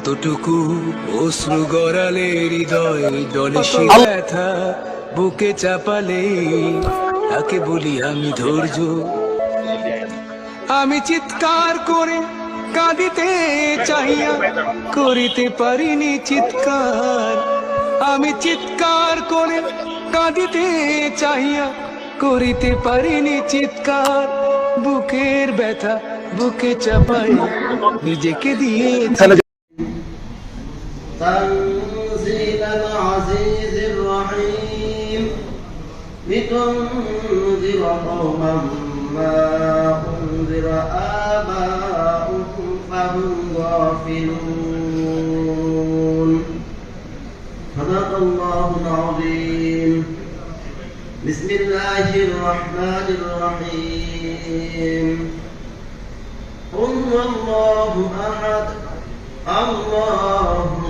কতটুকু অশ্রু গড়ালে হৃদয় জলে ব্যথা বুকে চাপালে? তাকে বলি আমি ধৈর্য। আমি চিৎকার করে কাঁদিতে চাইয়া করিতে পারিনি চিৎকার। আমি চিৎকার করে কাঁদিতে চাইয়া করিতে পারিনি চিৎকার। বুকের ব্যথা বুকে চাপাই নিজেকে দিয়ে تنزيل العزيز الرحيم. لتنذر قوما ما أنذر آباؤهم فهم غافلون. صدق الله العظيم. بسم الله الرحمن الرحيم. قل هو الله أحد. الله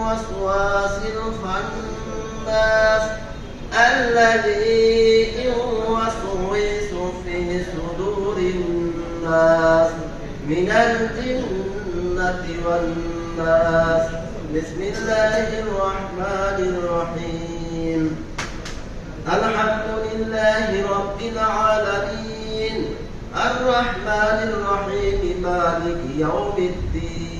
الوسواس الخناس الذي يوسوس في صدور الناس من الجنة والناس. بسم الله الرحمن الرحيم. الحمد لله رب العالمين. الرحمن الرحيم مالك يوم الدين.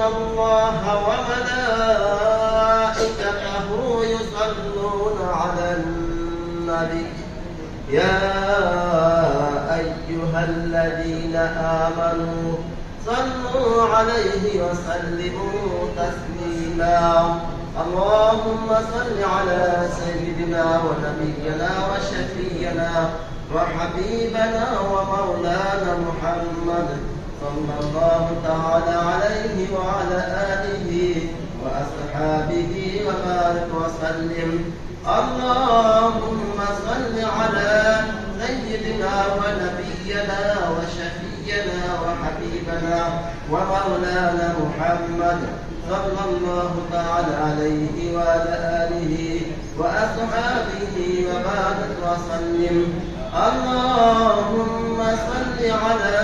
الله وملائكته يصلون على النبي يا أيها الذين آمنوا صلوا عليه وسلموا تسليما اللهم صل على سيدنا ونبينا وشفينا وحبيبنا ومولانا محمد صلى الله تعالى عليه وعلى آله وأصحابه وبارك وسلم. اللهم صل على سيدنا ونبينا وشفينا وحبيبنا ومولانا محمد صلى الله تعالى عليه وعلى آله وأصحابه وبارك وسلم. اللهم صل على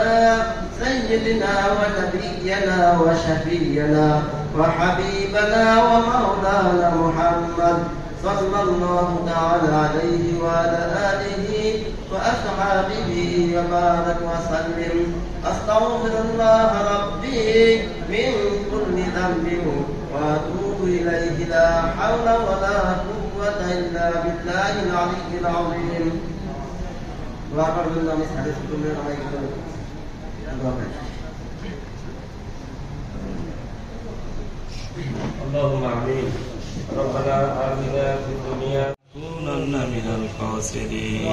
سيدنا ونبينا وشفينا وحبيبنا ومولانا محمد صلى الله تعالى عليه وعلى آله وأصحابه وبارك وسلم. أستغفر الله ربي من كل ذنب وأتوب إليه. لا حول ولا قوة إلا بالله العلي العظيم. وأقرب لنا مسحة كل رأيكم اللهم امين ربنا اتنا في الدنيا كونن من الخاسرين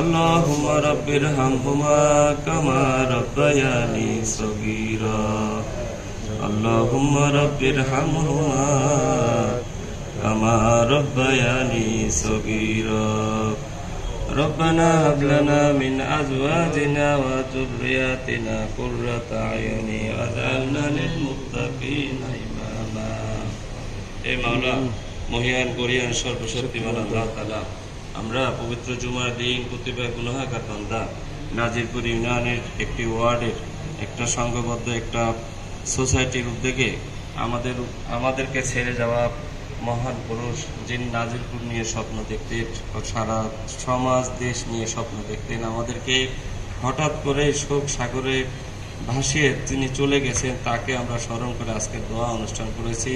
اللهم رب ارحمهما كما ربياني صغيرا اللهم رب ارحمهما كما ربياني صغيرا ربنا هب لنا من ازواجنا وذرياتنا قرة اعين واجعلنا للمتقين اماما এই মাওলা মহিয়ান কোরিয়ান সর্বশক্তিমান আল্লাহ তাআলা আমরা পবিত্র জুমার দিন প্রতিবার গুনাহাগার বান্দা নাজিরপুর ইউনিয়নের একটি ওয়ার্ডের একটা সংঘবদ্ধ একটা সোসাইটির উদ্যোগে আমাদের আমাদেরকে ছেড়ে যাওয়া মহান পুরুষ, যিনি নাজিরপুর নিয়ে স্বপ্ন দেখতেন সারা সমাজ, দেশ নিয়ে স্বপ্ন দেখতেন। আমাদেরকে হঠাৎ করে শোক সাগরে ভাসিয়ে তিনি চলে গেছেন, তাকে আমরা স্মরণ করে আজকে দোয়া অনুষ্ঠান করেছি।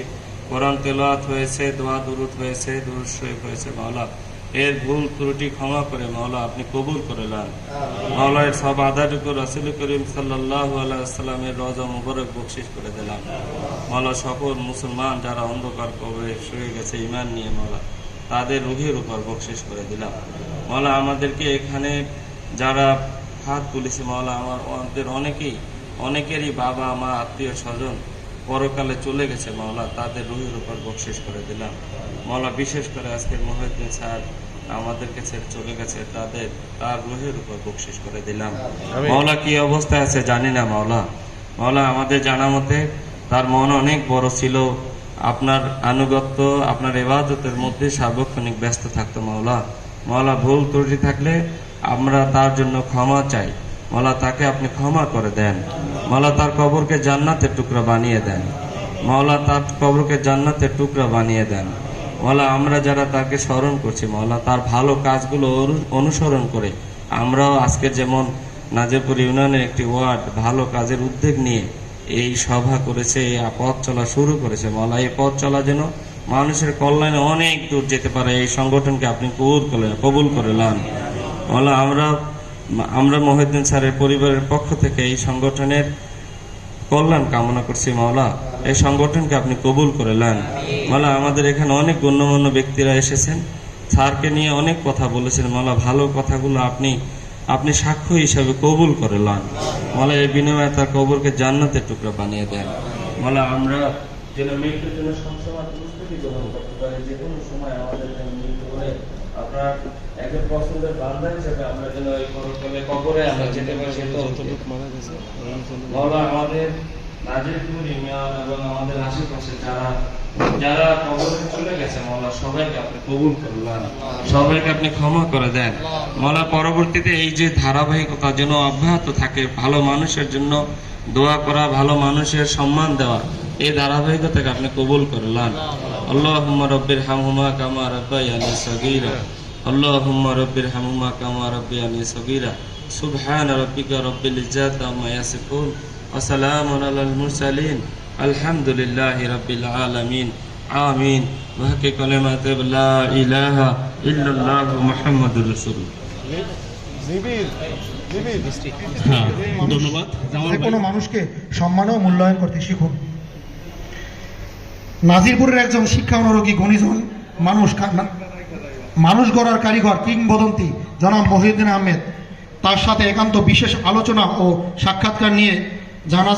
কোরআন তেলোয়াত হয়েছে, দোয়া দুরুদ হয়েছে দুরুদ হয়েছে। মাওলা এর ভুল ত্রুটি ক্ষমা করে মাওলা, আপনি কবুল করে নেন। মাওলা এর সব আদারটুকু রাসুল করিম সাল্লাহ রজা মুবারক বকশিস করে দিলাম। মাওলা, সকল মুসলমান যারা অন্ধকার কবে শুয়ে গেছে ইমান নিয়ে মাওলা, তাদের রুহের উপর বকশিস করে দিলাম। মাওলা, আমাদেরকে এখানে যারা হাত তুলেছে মাওলা, আমার আমাদের অনেকেই, অনেকেরই বাবা, মা, আত্মীয় স্বজন পরকালে চলে গেছে মাওলা তাদের রুহের উপর বকশিস করে দিলাম। মাওলা বিশেষ করে আজকের মহিউদ্দিন স্যার আমাদেরকে ছেড়ে চলে গেছে তাদের তার রুহের উপর বকশিস করে দিলাম। মাওলা কি অবস্থায় আছে জানি না মাওলা। মাওলা আমাদের জানা মতে তার মন অনেক বড় ছিল। আপনার আনুগত্য আপনার এবাদতের মধ্যে সার্বক্ষণিক ব্যস্ত থাকতো মাওলা। মাওলা ভুল ত্রুটি থাকলে আমরা তার জন্য ক্ষমা চাই। মাওলা তাকে আপনি ক্ষমা করে দেন। মাওলা তার কবরকে জান্নাতের টুকরা বানিয়ে দেন। মাওলা তার কবরকে জান্নাতের টুকরা বানিয়ে দেন। মাওলা আমরা যারা তাকে স্মরণ করছি মাওলা তার ভালো কাজগুলো অনু- অনুসরণ করে, আমরাও আজকে যেমন নাজিরপুর ইউনিয়নের একটি ওয়ার্ড, ভালো কাজের উদ্যোগ নিয়ে এই সভা করেছে, এই পথ চলা শুরু করেছে। মাওলা এই পথ চলা যেন মানুষের কল্যাণে অনেক দূর যেতে পারে, এই সংগঠনকে আপনি কবুল করলেন, কবুল করে নেন। মাওলা আমরা আমরা মহিউদ্দিন স্যারের পরিবারের পক্ষ থেকে এই সংগঠনের কল্যাণ কামনা করছি, মাওলা। এই সংগঠনকে আপনি কবুল করে নেন। মাওলা, আমাদের এখানে অনেক গণ্যমান্য ব্যক্তিরা এসেছেন। স্যারকে নিয়ে অনেক কথা বলেছেন। মাওলা, ভালো কথাগুলো আপনি আপনি সাক্ষ্য হিসাবে কবুল করে নেন। মাওলা, এই বিনিময়ে তার কবরকে জান্নাতের টুকরা বানিয়ে দেন। মাওলা, আমরা যেন মৃত্যুর জন্য সবসময় প্রস্তুতি গ্রহণ করতে পারি। যে কোনো সময় আমাদের মৃত্যু হয়ে আপনার একজন পছন্দের বান্ধা হিসেবে আমরা যেন এই পরকালে কবরে আমরা যেতে পারি সে তৌফিক। মাওলা আমাদের নাজিরপুর ইউনিয়ন এবং আমাদের আশেপাশে যারা যারা কবরে চলে গেছে মাওলা সবাইকে আপনি কবুল করলেন সবাইকে আপনি ক্ষমা করে দেন মাওলা পরবর্তীতে এই যে ধারাবাহিকতা যেন অব্যাহত থাকে ভালো মানুষের জন্য দোয়া করা ভালো মানুষের সম্মান দেওয়া এই ধারাবাহিকতাকে আপনি কবুল করলেন আল্লাহুম্মা রব্বির হামহুমা কামা রাব্বায়ানি সগীরা। আল্লাহুম্মা রব্বির হামহুমা কামা রাব্বায়ানি সগীরা। সুবহান রাব্বিকা রব্বিল ইজ্জাতি আম্মা ইয়াসিফুন। ওয়া সালামুন আলাল মুরসালিন। আলহামদুলিল্লাহি রাব্বিল আলামিন। আমিন। ওয়া হাক্কি কালিমাতি লা ইলাহা ইল্লাল্লাহ মুহাম্মাদুর রাসূলুল্লাহ। হ্যাঁ ধন্যবাদ। যে কোনো মানুষকে সম্মান ও মূল্যায়ন করতে শিখুন। নাজিরপুরের একজন শিক্ষা অনুরোগী গণিজন মানুষ মানুষ গড়ার কারিগর কিংবদন্তি জনাব মহিউদ্দিন আহমেদ। তার সাথে একান্ত বিশেষ আলোচনা ও সাক্ষাৎকার নিয়ে জানা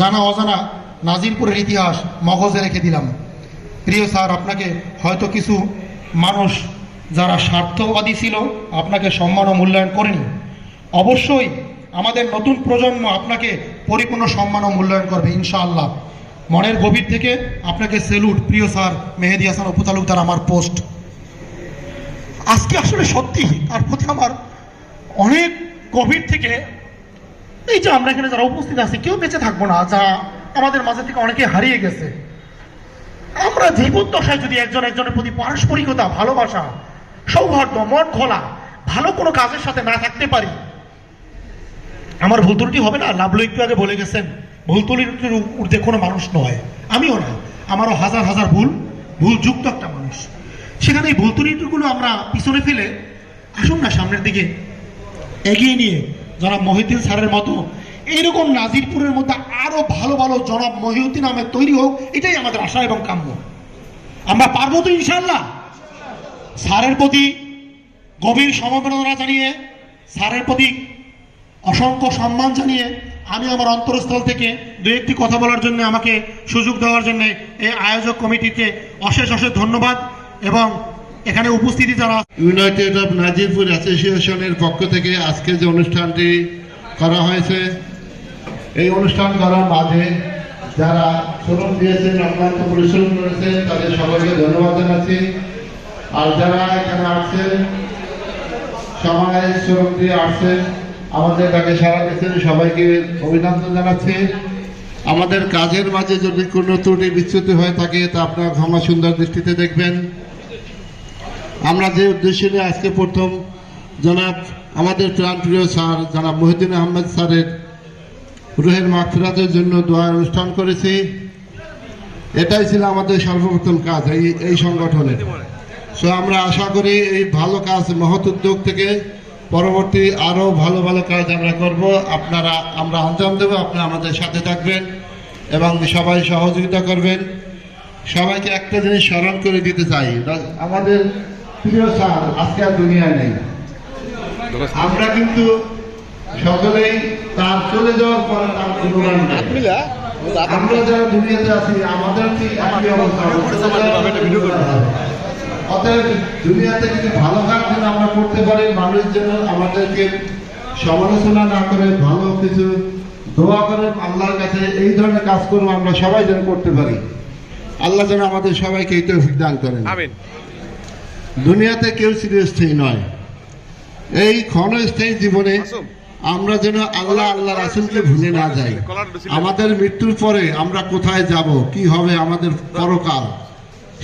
জানা অজানা নাজিরপুরের ইতিহাস মগজে রেখে দিলাম। প্রিয় স্যার, আপনাকে হয়তো কিছু মানুষ যারা স্বার্থবাদী ছিল, আপনাকে সম্মান ও মূল্যায়ন করেনি। অবশ্যই আমাদের নতুন প্রজন্ম আপনাকে পরিপূর্ণ সম্মান ও মূল্যায়ন করবে, ইনশাআল্লাহ। মনের গভীর থেকে আপনাকে সেলুট প্রিয় স্যার মেহেদি হাসান অপু আমার পোস্ট আজকে আসলে সত্যি তার প্রতি আমার অনেক গভীর থেকে এই যে আমরা এখানে যারা উপস্থিত আছি, কেউ বেঁচে থাকব না, যা আমাদের মাঝে থেকে অনেকে হারিয়ে গেছে। আমরা জীবদ্দশায় যদি একজন একজনের প্রতি পারস্পরিকতা, ভালোবাসা, সৌহার্দ্য, মন খোলা, ভালো কোনো কাজের সাথে না থাকতে পারি, আমার ভুল ত্রুটি হবে না? লাভলু একটু আগে বলে গেছেন ভুল ত্রুটির ঊর্ধ্বে কোনো মানুষ নয়। আমিও না। আমারও হাজার হাজার ভুল ভুল যুক্ত একটা মানুষ। সেখানে এই ভুল আমরা পিছনে ফেলে আসুন না সামনের দিকে এগিয়ে নিয়ে, জনাব মহিউদ্দিন স্যারের মতো, এইরকম নাজিরপুরের মধ্যে আরও ভালো ভালো জনাব মহিউদ্দিন আহমেদ তৈরি হোক, এটাই আমাদের আশা এবং কাম্য। আমরা পারব তো ইনশাল্লাহ স্যারের প্রতি গভীর সমবেদনা জানিয়ে, স্যারের প্রতি অসংখ্য সম্মান জানিয়ে আমি আমার অন্তরস্থল থেকে দু একটি কথা বলার জন্য আমাকে সুযোগ দেওয়ার জন্য এই আয়োজক কমিটিকে অশেষ অশেষ ধন্যবাদ এবং এখানে উপস্থিতি যারা ইউনাইটেড অফ নাজিরপুর অ্যাসোসিয়েশনের পক্ষ থেকে আজকে যে অনুষ্ঠানটি করা হয়েছে, এই অনুষ্ঠান করার মাঝে যারা শ্রম দিয়েছেন, অক্লান্ত পরিশ্রম করেছেন, তাদের সবাইকে ধন্যবাদ জানাচ্ছি। আর যারা এখানে আসছেন সবাই শ্রম দিয়ে আসছেন আমাদের ডাকে সারা দিচ্ছেন সবাইকে অভিনন্দন জানাচ্ছি। আমাদের কাজের মাঝে যদি কোনো ত্রুটি, বিচ্যুতি হয়ে থাকে, তা আপনার ক্ষমা সুন্দর দৃষ্টিতে দেখবেন। আমরা যে উদ্দেশ্য নিয়ে আজকে প্রথম জনাব আমাদের প্রাণপ্রিয় স্যার জনাব মহিউদ্দিন আহমেদ স্যারের রুহের মাগফিরাতের জন্য দোয়া অনুষ্ঠান করেছি। এটাই ছিল আমাদের সর্বপ্রথম কাজ এই এই সংগঠনের। সো আমরা আশা করি এই ভালো কাজ, মহৎ উদ্যোগ থেকে পরবর্তী আরও ভালো ভালো কাজ আমরা করব। আপনারা, আমরা আঞ্জাম দেবো আপনারা আমাদের সাথে থাকবেন এবং সবাই সহযোগিতা করবেন। সবাইকে একটা জিনিস স্মরণ করে দিতে চাই। আমাদের প্রিয় স্যার, আজকে আর দুনিয়ায় নেই। আমরা কিন্তু সকলেই তার চলে যাওয়ার পরে তার গুণগান। আমরা যারা দুনিয়াতে আছি, আমাদের ঠিক একই অবস্থা? অতএব দুনিয়াতে কিছু ভালো কাজ যেন আমরা করতে পারি মানুষ যেন আমাদেরকে সমালোচনা না করে ভালো কিছু দোয়া করে আল্লাহর কাছে এই ধরনের কাজ করব আমরা সবাই যেন করতে পারি। আল্লাহ যেন আমাদের সবাইকে এই তৌফিক দান করেন। দুনিয়াতে কেউ চিরস্থায়ী নয়। এই ক্ষণস্থায়ী জীবনে আমরা যেন আল্লাহ আল্লাহ রাসুলকে ভুলে না যাই। আমাদের মৃত্যুর পরে আমরা কোথায় যাব? কি হবে আমাদের পরকাল?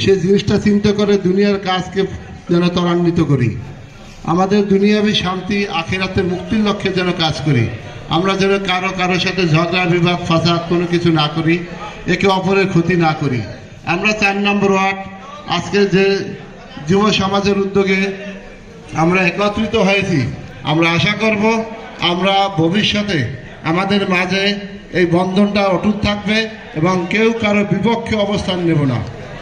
সে জিনিসটা চিন্তা করে দুনিয়ার কাজকে যেন ত্বরান্বিত করি। আমাদের দুনিয়াবী শান্তি আখেরাতের মুক্তির লক্ষ্যে যেন কাজ করি। আমরা যেন কারও কারোর সাথে ঝগড়া, বিবাদ, ফাসাদ কোনো কিছু না করি, একে অপরের ক্ষতি না করি। আমরা চার নম্বর ওয়ার্ড আজকের যে যুব সমাজের উদ্যোগে আমরা একত্রিত হয়েছি, আমরা আশা করব আমরা ভবিষ্যতে আমাদের মাঝে এই বন্ধনটা অটুট থাকবে এবং কেউ কারও বিপক্ষে অবস্থান নেব না।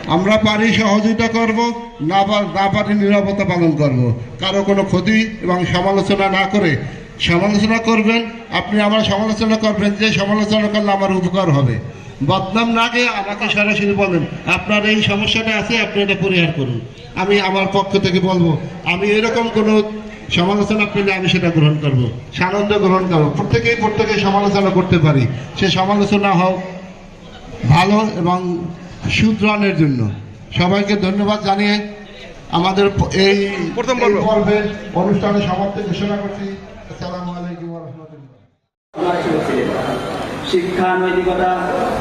আমরা পারি সহযোগিতা করব, না না পারি নিরাপত্তা পালন করব। কারও কোনো ক্ষতি এবং সমালোচনা না করে সমালোচনা করবেন, আপনি আমার সমালোচনা করবেন, যে সমালোচনা করলে আমার উপকার হবে। বদনাম না গিয়ে আমাকে সরাসরি বলেন, আপনার এই সমস্যাটা আছে, আপনি এটা পরিহার করুন। আমি আমার পক্ষ থেকে বলব, আমি এরকম কোনো সমালোচনা পেলে আমি সেটা গ্রহণ করব, সানন্দ গ্রহণ করব। প্রত্যেকেই প্রত্যেকে সমালোচনা করতে পারি। সে সমালোচনা হোক ভালো এবং সুদ্রণের জন্য। সবাইকে ধন্যবাদ জানিয়ে আমাদের এই প্রথম পর্বের অনুষ্ঠানে সমাপ্তি ঘোষণা করছি। আসসালামু আলাইকুম ওয়া রাহমাতুল্লাহ। সমাজসেবক ছিলেন শিক্ষা নৈতিকতা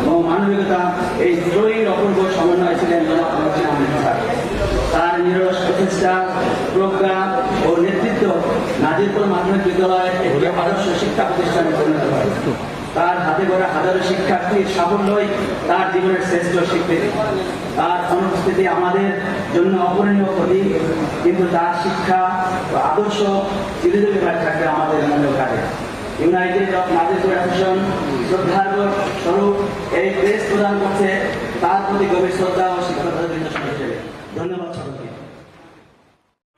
ও মানবিকতা এই দুটোই অপূর্ব সমন্বয় ছিলেন তার নিরস প্রচেষ্টা প্রজ্ঞা ও নেতৃত্ব নাজিরপুর মাধ্যমিক বিদ্যালয়ের একটি আদর্শ শিক্ষা প্রতিষ্ঠানে পরিণত হয়। তার হাতে গড়া হাজারো শিক্ষার্থীর সাফল্যই তার জীবনের শ্রেষ্ঠ স্বীকৃতি। তার অনুপস্থিতি আমাদের জন্য অপূরণীয় ক্ষতি কিন্তু তার শিক্ষা ও আদর্শ চিরদিন থাকবে আমাদের মনে কাজে ইউনাইটেড অফ নাজিরপুর অ্যাসোসিয়েশন শ্রদ্ধার স্বরূপ এই প্রেস প্রদান করছে তার প্রতি গভীর শ্রদ্ধা ও শিক্ষকতা হিসেবে। ধন্যবাদ সকলকে।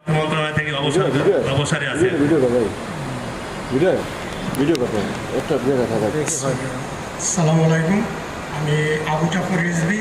মন্ত্রণালয় থেকে অবসর অবসরে থাকা সালামু আলাইকুম। আমি আবু জাফর রিজভি।